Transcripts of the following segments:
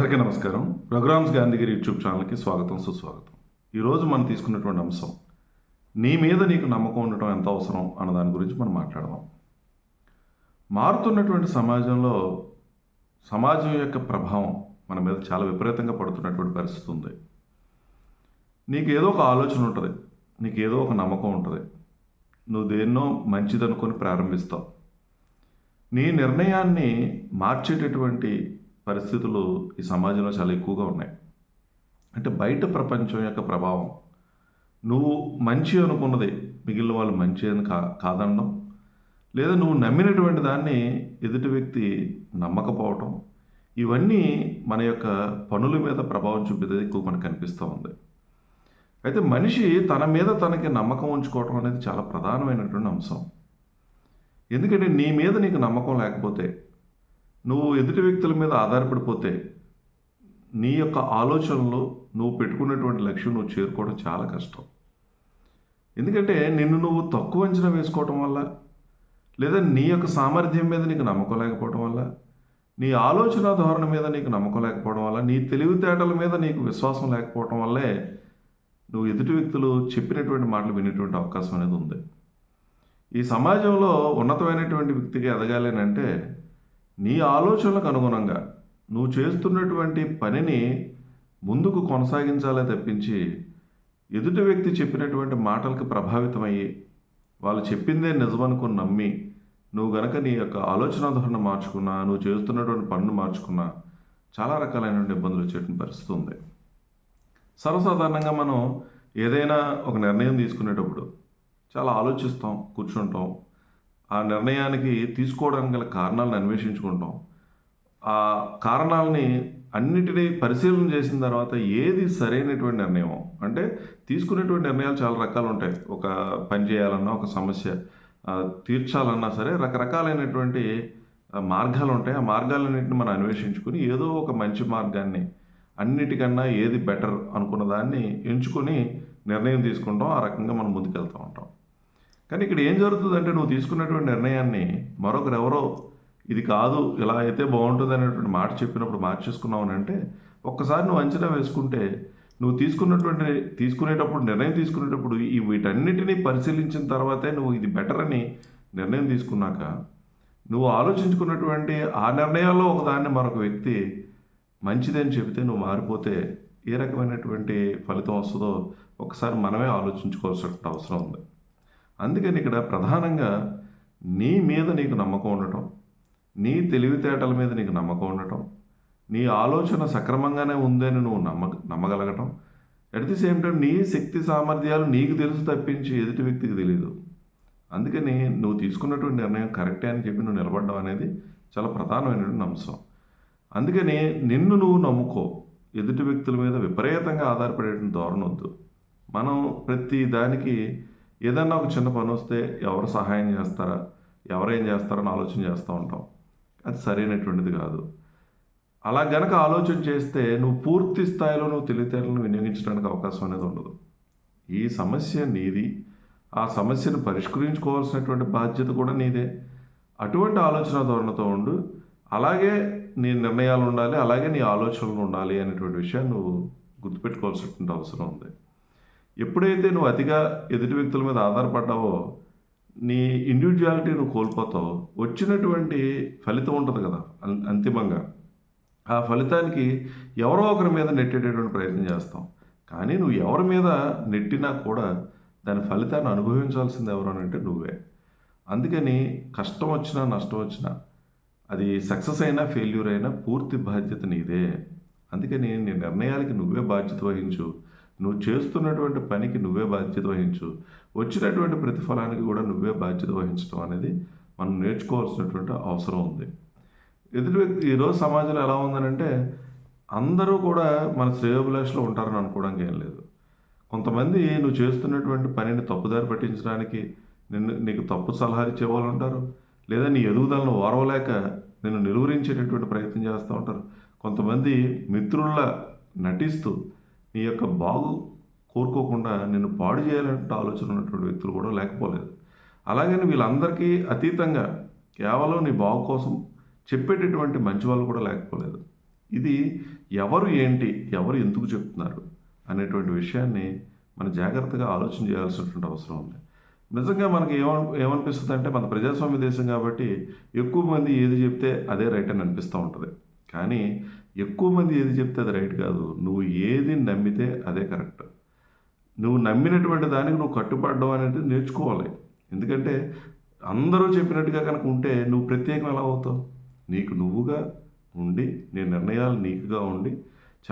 అందరికీ నమస్కారం. రఘురామ్స్ గాంధీగిరి యూట్యూబ్ ఛానల్కి స్వాగతం సుస్వాగతం. ఈరోజు మనం తీసుకున్నటువంటి అంశం నీ మీద నీకు నమ్మకం ఉండటం ఎంత అవసరం అన్న దాని గురించి మనం మాట్లాడదాం. మారుతున్నటువంటి సమాజంలో సమాజం యొక్క ప్రభావం మన మీద చాలా విపరీతంగా పడుతున్నటువంటి పరిస్థితి ఉంది. నీకు ఏదో ఒక ఆలోచన ఉంటుంది నీకు ఏదో ఒక నమ్మకం ఉంటుంది. నువ్వు దేన్నో మంచిదనుకొని ప్రారంభిస్తావు. నీ నిర్ణయాన్ని మార్చేటటువంటి పరిస్థితులు ఈ సమాజంలో చాలా ఎక్కువగా ఉన్నాయి. అంటే బయట ప్రపంచం యొక్క ప్రభావం. నువ్వు మంచి అనుకున్నది మిగిలిన వాళ్ళు మంచి అని కా కాదనడం. లేదా నువ్వు నమ్మినటువంటి దాన్ని ఎదుటి వ్యక్తి నమ్మకపోవటం. ఇవన్నీ మన యొక్క పనుల మీద ప్రభావం చూపేది ఎక్కువ మనకు కనిపిస్తూ ఉంది. అయితే మనిషి తన మీద తనకి నమ్మకం ఉంచుకోవటం అనేది చాలా ప్రధానమైనటువంటి అంశం. ఎందుకంటే నీ మీద నీకు నమ్మకం లేకపోతే నువ్వు ఎదుటి వ్యక్తుల మీద ఆధారపడిపోతే నీ యొక్క ఆలోచనలు నువ్వు పెట్టుకున్నటువంటి లక్ష్యం నువ్వు చేరుకోవడం చాలా కష్టం. ఎందుకంటే నిన్ను నువ్వు తక్కువ అంచనా వేసుకోవటం వల్ల లేదా నీ యొక్క సామర్థ్యం మీద నీకు నమ్మకం లేకపోవడం వల్ల నీ ఆలోచన ధోరణి మీద నీకు నమ్మకం లేకపోవడం వల్ల నీ తెలివితేటల మీద నీకు విశ్వాసం లేకపోవడం వల్లే నువ్వు ఎదుటి వ్యక్తులు చెప్పినటువంటి మాటలు వినేటువంటి అవకాశం అనేది ఉంది. ఈ సమాజంలో ఉన్నతమైనటువంటి వ్యక్తికి ఎదగాలి అంటే నీ ఆలోచనలకు అనుగుణంగా నువ్వు చేస్తున్నటువంటి పనిని ముందుకు కొనసాగించాలే తప్పించి ఎదుటి వ్యక్తి చెప్పినటువంటి మాటలకు ప్రభావితమయ్యి వాళ్ళు చెప్పిందే నిజమనుకుని నమ్మి నువ్వు గనక నీ యొక్క ఆలోచన ధోరణ మార్చుకున్నా నువ్వు చేస్తున్నటువంటి పనులు మార్చుకున్నా చాలా రకాలైనటువంటి ఇబ్బందులు వచ్చేటువంటి పరిస్థితి ఉంది. సర్వసాధారణంగా మనం ఏదైనా ఒక నిర్ణయం తీసుకునేటప్పుడు చాలా ఆలోచిస్తాం కూర్చుంటాం ఆ నిర్ణయానికి తీసుకోవడానికి గల కారణాలను అన్వేషించుకుంటాం. ఆ కారణాలని అన్నిటినీ పరిశీలన చేసిన తర్వాత ఏది సరైనటువంటి నిర్ణయం? అంటే తీసుకునేటువంటి నిర్ణయాలు చాలా రకాలు ఉంటాయి ఒక పని చేయాలన్నా ఒక సమస్య తీర్చాలన్నా సరే రకరకాలైనటువంటి మార్గాలు ఉంటాయి ఆ మార్గాలన్నింటిని మనం అన్వేషించుకుని ఏదో ఒక మంచి మార్గాన్ని అన్నిటికన్నా ఏది బెటర్ అనుకున్న దాన్ని ఎంచుకొని నిర్ణయం తీసుకుంటాం. ఆ రకంగా మనం ముందుకెళ్తూ ఉంటాం. కానీ ఇక్కడ ఏం జరుగుతుందంటే నువ్వు తీసుకున్నటువంటి నిర్ణయాన్ని మరొకరు ఎవరో ఇది కాదు ఇలా అయితే బాగుంటుంది అనేటువంటి మాట చెప్పినప్పుడు మార్చేసుకున్నావు అని అంటే ఒక్కసారి నువ్వు అంచనా వేసుకుంటే నువ్వు తీసుకున్నటువంటి తీసుకునేటప్పుడు నిర్ణయం తీసుకునేటప్పుడు ఈ వీటన్నిటినీ పరిశీలించిన తర్వాతే నువ్వు ఇది బెటర్ అని నిర్ణయం తీసుకున్నాక నువ్వు ఆలోచించుకున్నటువంటి ఆ నిర్ణయాల్లో ఒకదాన్ని మరొక వ్యక్తి మంచిదని చెబితే నువ్వు మారిపోతే ఏ రకమైనటువంటి ఫలితం వస్తుందో ఒకసారి మనమే ఆలోచించుకోవాల్సిన అవసరం ఉంది. అందుకని ఇక్కడ ప్రధానంగా నీ మీద నీకు నమ్మకం ఉండటం నీ తెలివితేటల మీద నీకు నమ్మకం ఉండటం నీ ఆలోచన సక్రమంగానే ఉందని నువ్వు నమ్మ నమ్మగలగటం. అట్ ది సేమ్ టైం నీ శక్తి సామర్థ్యాలు నీకు తెలుసు తప్పించి ఎదుటి వ్యక్తికి తెలియదు అందుకని నువ్వు తీసుకున్నటువంటి నిర్ణయం కరెక్టే అని చెప్పి నువ్వు నిలబడడం అనేది చాలా ప్రధానమైనటువంటి అంశం. అందుకని నిన్ను నువ్వు నమ్ముకో. ఎదుటి వ్యక్తుల మీద విపరీతంగా ఆధారపడేటువంటి ధోరణి వద్దు. మనం ప్రతి దానికి ఏదన్నా ఒక చిన్న పని వస్తే ఎవరు సహాయం చేస్తారా? ఎవరేం చేస్తారని ఆలోచన చేస్తూ ఉంటాం. అది సరైనటువంటిది కాదు. అలా గనక ఆలోచన చేస్తే నువ్వు పూర్తి స్థాయిలో నువ్వు తెలివితేటలను వినియోగించడానికి అవకాశం అనేది ఉండదు. ఈ సమస్య నీది. ఆ సమస్యను పరిష్కరించుకోవాల్సినటువంటి బాధ్యత కూడా నీదే. అటువంటి ఆలోచన ధోరణితో ఉండు. అలాగే నీ నిర్ణయాలు ఉండాలి. అలాగే నీ ఆలోచనలు ఉండాలి అనేటువంటి విషయాన్ని నువ్వు గుర్తుపెట్టుకోవాల్సినటువంటి అవసరం ఉంది. ఎప్పుడైతే నువ్వు అతిగా ఎదుటి వ్యక్తుల మీద ఆధారపడ్డావో నీ ఇండివిజువాలిటీ నువ్వు కోల్పోతావు వచ్చినటువంటి ఫలితం ఉంటుంది కదా అం- అంతిమంగా. ఆ ఫలితానికి ఎవరో ఒకరి మీద నెట్టేటటువంటి ప్రయత్నం చేస్తాం. కానీ నువ్వు ఎవరి మీద నెట్టినా కూడా దాని ఫలితాన్ని అనుభవించాల్సింది ఎవరు అని అంటే నువ్వే. అందుకని కష్టం వచ్చినా నష్టం వచ్చినా అది సక్సెస్ అయినా ఫెయిల్యూర్ అయినా పూర్తి బాధ్యత నీదే. అందుకని నీ నిర్ణయాలకి నువ్వే బాధ్యత వహించు. నువ్వు చేస్తున్నటువంటి పనికి నువ్వే బాధ్యత వహించు. వచ్చినటువంటి ప్రతిఫలానికి కూడా నువ్వే బాధ్యత వహించడం అనేది మనం నేర్చుకోవాల్సినటువంటి అవసరం ఉంది. ఎదుటి వ్యక్తి ఈరోజు సమాజంలో ఎలా ఉందనంటే అందరూ కూడా మన శ్రేయోభిలాషలో ఉంటారని అనుకోవడానికి ఏం లేదు. కొంతమంది నువ్వు చేస్తున్నటువంటి పనిని తప్పుదారి పట్టించడానికి నిన్ను నీకు తప్పు సలహాలు ఇచ్చే వాళ్ళు ఉంటారు లేదా నీ ఎదుగుదలను ఓరవలేక నిన్ను నిలువరించేటటువంటి ప్రయత్నం చేస్తూ ఉంటారు. కొంతమంది మిత్రుల్లా నటిస్తూ నీ యొక్క బాగు కోరుకోకుండా నిన్ను పాడు చేయాలంటే ఆలోచన ఉన్నటువంటి వ్యక్తులు కూడా లేకపోలేదు. అలాగని వీళ్ళందరికీ అతీతంగా కేవలం నీ బాగు కోసం చెప్పేటటువంటి మంచి వాళ్ళు కూడా లేకపోలేదు. ఇది ఎవరు ఏంటి ఎవరు ఎందుకు చెప్తున్నారు అనేటువంటి విషయాన్ని మనం జాగ్రత్తగా ఆలోచన చేయాల్సినటువంటి అవసరం ఉంది. నిజంగా మనకి ఏమన్ ఏమనిపిస్తుంది అంటే మన ప్రజాస్వామ్య దేశం కాబట్టి ఎక్కువ మంది ఏది చెప్తే అదే రైట్ అని అనిపిస్తూ ఉంటుంది. కానీ ఎక్కువ మంది ఏది చెప్తే అది రైట్ కాదు. నువ్వు ఏది నమ్మితే అదే కరెక్ట్. నువ్వు నమ్మినటువంటి దానికి నువ్వు కట్టుబడడం అనేది నేర్చుకోవాలి. ఎందుకంటే అందరూ చెప్పినట్టుగా కనుక ఉంటే నువ్వు ప్రత్యేకం ఎలా అవుతావు? నీకు నువ్వుగా ఉండి నీ నిర్ణయాలు నీకుగా ఉండి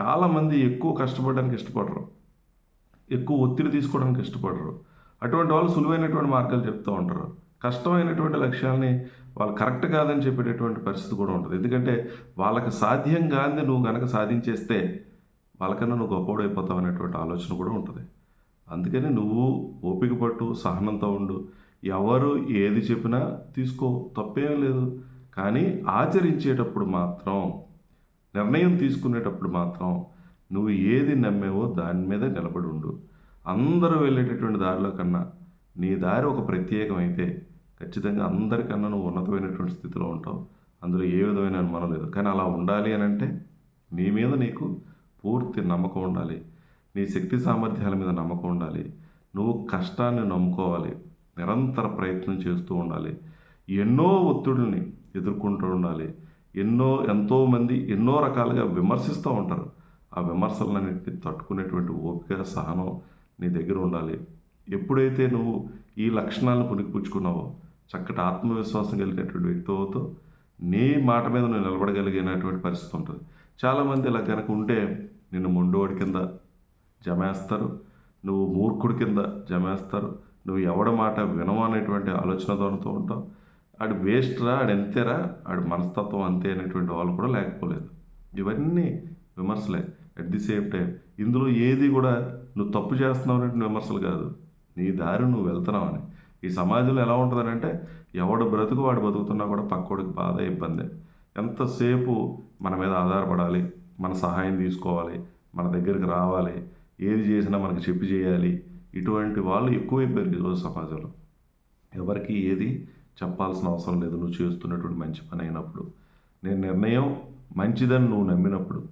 చాలామంది ఎక్కువ కష్టపడడానికి ఇష్టపడరు. ఎక్కువ ఒత్తిడి తీసుకోవడానికి ఇష్టపడరు. అటువంటి వాళ్ళు సులువైనటువంటి మార్గాలు చెప్తూ ఉంటారు. కష్టమైనటువంటి లక్ష్యాలని వాళ్ళు కరెక్ట్ కాదని చెప్పేటటువంటి పరిస్థితి కూడా ఉంటుంది. ఎందుకంటే వాళ్ళకి సాధ్యం కాని నువ్వు కనుక సాధించేస్తే వాళ్ళకన్నా నువ్వు గొప్పవాడైపోతావు అనేటువంటి ఆలోచన కూడా ఉంటుంది. అందుకని నువ్వు ఓపిక పట్టు సహనంతో ఉండు. ఎవరు ఏది చెప్పినా తీసుకో తప్పేం లేదు. కానీ ఆచరించేటప్పుడు మాత్రం నిర్ణయం తీసుకునేటప్పుడు మాత్రం నువ్వు ఏది నమ్మేవో దాని మీద నిలబడి ఉండు. అందరూ వెళ్ళేటటువంటి దారిలో కన్నా నీ దారి ఒక ప్రత్యేకమైతే ఖచ్చితంగా అందరికన్నా నువ్వు ఉన్నతమైనటువంటి స్థితిలో ఉంటావు. అందులో ఏ విధమైన అనుమానం లేదు. కానీ అలా ఉండాలి అని అంటే నీ మీద నీకు పూర్తి నమ్మకం ఉండాలి. నీ శక్తి సామర్థ్యాల మీద నమ్మకం ఉండాలి. నువ్వు కష్టాన్ని నమ్ముకోవాలి. నిరంతర ప్రయత్నం చేస్తూ ఉండాలి. ఎన్నో ఒత్తిడిని ఎదుర్కొంటూ ఉండాలి. ఎన్నో ఎంతోమంది ఎన్నో రకాలుగా విమర్శిస్తూ ఉంటారు. ఆ విమర్శలన్నింటినీ తట్టుకునేటువంటి ఓపిక సహనం నీ దగ్గర ఉండాలి. ఎప్పుడైతే నువ్వు ఈ లక్షణాలను పుణికిపుచ్చుకున్నావో చక్కటి ఆత్మవిశ్వాసం కలిగినటువంటి వ్యక్తి అవుతూ నీ మాట మీద నువ్వు నిలబడగలిగినటువంటి పరిస్థితి ఉంటుంది. చాలామంది ఇలా కనుక ఉంటే నిన్ను మొండోడి కింద జమేస్తారు నువ్వు మూర్ఖుడి కింద జమేస్తారు నువ్వు ఎవడ మాట వినవు అనేటువంటి ఆలోచన ధోరణితో ఉంటావు. ఆడు వేస్ట్ రా ఆడు ఎంతేరా ఆడు మనస్తత్వం అంతే అనేటువంటి వాళ్ళు కూడా లేకపోలేదు. ఇవన్నీ విమర్శలే. అట్ ది సేమ్ టైం ఇందులో ఏది కూడా నువ్వు తప్పు చేస్తున్నావు అనేటువంటి విమర్శలు కాదు. నీ దారి నువ్వు వెళ్తున్నావని. ఈ సమాజంలో ఎలా ఉంటుందంటే ఎవడు బ్రతుకు వాడు బతుకుతున్నా కూడా పక్కోడికి బాధ ఇబ్బంది. ఎంతసేపు మన మీద ఆధారపడాలి మన సహాయం తీసుకోవాలి మన దగ్గరికి రావాలి ఏది చేసినా మనకి చెప్పి చేయాలి. ఇటువంటి వాళ్ళు ఎక్కువైపోయారు ఈరోజు సమాజంలో. ఎవరికి ఏది చెప్పాల్సిన అవసరం లేదు. నువ్వు చేస్తున్నటువంటి మంచి పని అయినప్పుడు. నేను నిర్ణయం మంచిదని నువ్వు నమ్మినప్పుడు.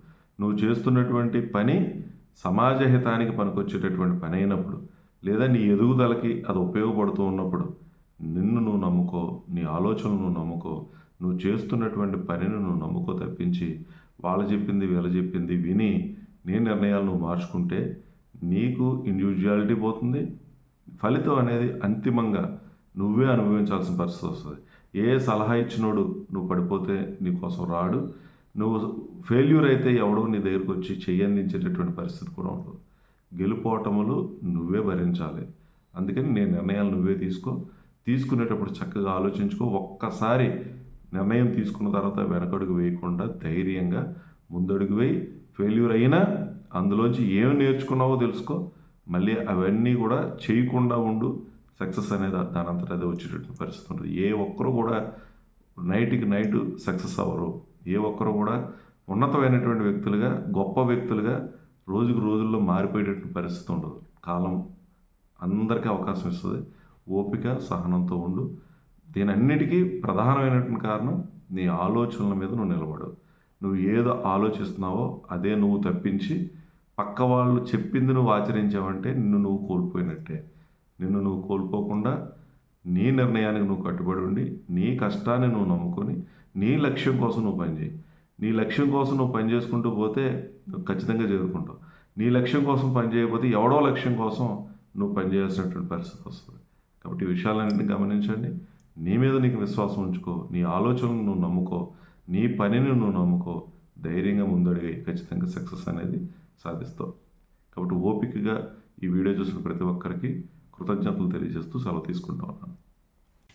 నువ్వు చేస్తున్నటువంటి పని సమాజ హితానికి పనికొచ్చేటటువంటి పని అయినప్పుడు. లేదా నీ ఎదుగుదలకి అది ఉపయోగపడుతూ ఉన్నప్పుడు నిన్ను నువ్వు నమ్ముకో నీ ఆలోచనలు నువ్వు నమ్ముకో నువ్వు చేస్తున్నటువంటి పనిని నువ్వు నమ్ముకో తప్పించి వాళ్ళు చెప్పింది వీళ్ళు చెప్పింది విని నీ నిర్ణయాలు నువ్వు మార్చుకుంటే నీకు ఇండివిజువాలిటీ పోతుంది. ఫలితం అనేది అంతిమంగా నువ్వే అనుభవించాల్సిన పరిస్థితి వస్తుంది. ఏ సలహా ఇచ్చినోడు నువ్వు పడిపోతే నీకోసం రాడు. నువ్వు ఫెయిల్యూర్ అయితే ఎవడో నీ దగ్గరకు వచ్చి చెయ్యందించేటటువంటి పరిస్థితి కూడా ఉంటుంది గెలుపోవటములు నువ్వే భరించాలి. అందుకని నేను నిర్ణయాలు నువ్వే తీసుకో. తీసుకునేటప్పుడు చక్కగా ఆలోచించుకో. ఒక్కసారి నిర్ణయం తీసుకున్న తర్వాత వెనకడుగు వేయకుండా ధైర్యంగా ముందడుగు వేయి. ఫెయిల్యూర్ అయినా అందులోంచి ఏం నేర్చుకున్నావో తెలుసుకో. మళ్ళీ అవన్నీ కూడా చేయకుండా ఉండు. సక్సెస్ అనేది దాని అంతటా అదే వచ్చేటటువంటి పరిస్థితి ఉంటుంది ఏ ఒక్కరు కూడా నైట్కి నైట్ సక్సెస్ అవ్వరు. ఏ ఒక్కరు కూడా ఉన్నతమైనటువంటి వ్యక్తులుగా గొప్ప వ్యక్తులుగా రోజుకు రోజుల్లో మారిపోయేటటువంటి పరిస్థితి ఉండదు. కాలం అందరికీ అవకాశం ఇస్తుంది. ఓపిక సహనంతో ఉండు. దీని అన్నిటికీ ప్రధానమైనటువంటి కారణం నీ ఆలోచనల మీద నువ్వు నిలబడు. నువ్వు ఏదో ఆలోచిస్తున్నావో అదే నువ్వు తప్పించి పక్క వాళ్ళు చెప్పింది నువ్వు ఆచరించావంటే నిన్ను నువ్వు కోల్పోయినట్టే. నిన్ను నువ్వు కోల్పోకుండా నీ నిర్ణయానికి నువ్వు కట్టుబడి ఉండి నీ కష్టాన్ని నువ్వు నమ్ముకొని నీ లక్ష్యం కోసం నువ్వు పనిచేయి. నీ లక్ష్యం కోసం నువ్వు పని చేసుకుంటూ పోతే ఖచ్చితంగా చేరుకుంటావు నీ లక్ష్యం కోసం పని చేయకపోతే ఎవడో లక్ష్యం కోసం నువ్వు పనిచేయాల్సినటువంటి పరిస్థితి వస్తుంది. కాబట్టి ఈ విషయాలన్నింటినీ గమనించండి. నీ మీద నీకు విశ్వాసం ఉంచుకో. నీ ఆలోచనను నువ్వు నమ్ముకో. నీ పనిని నువ్వు నమ్ముకో. ధైర్యంగా ముందడిగి ఖచ్చితంగా సక్సెస్ అనేది సాధిస్తావు. కాబట్టి ఓపికగా ఈ వీడియో చూసిన ప్రతి ఒక్కరికి కృతజ్ఞతలు తెలియజేస్తూ సెలవు తీసుకుంటా ఉన్నాను.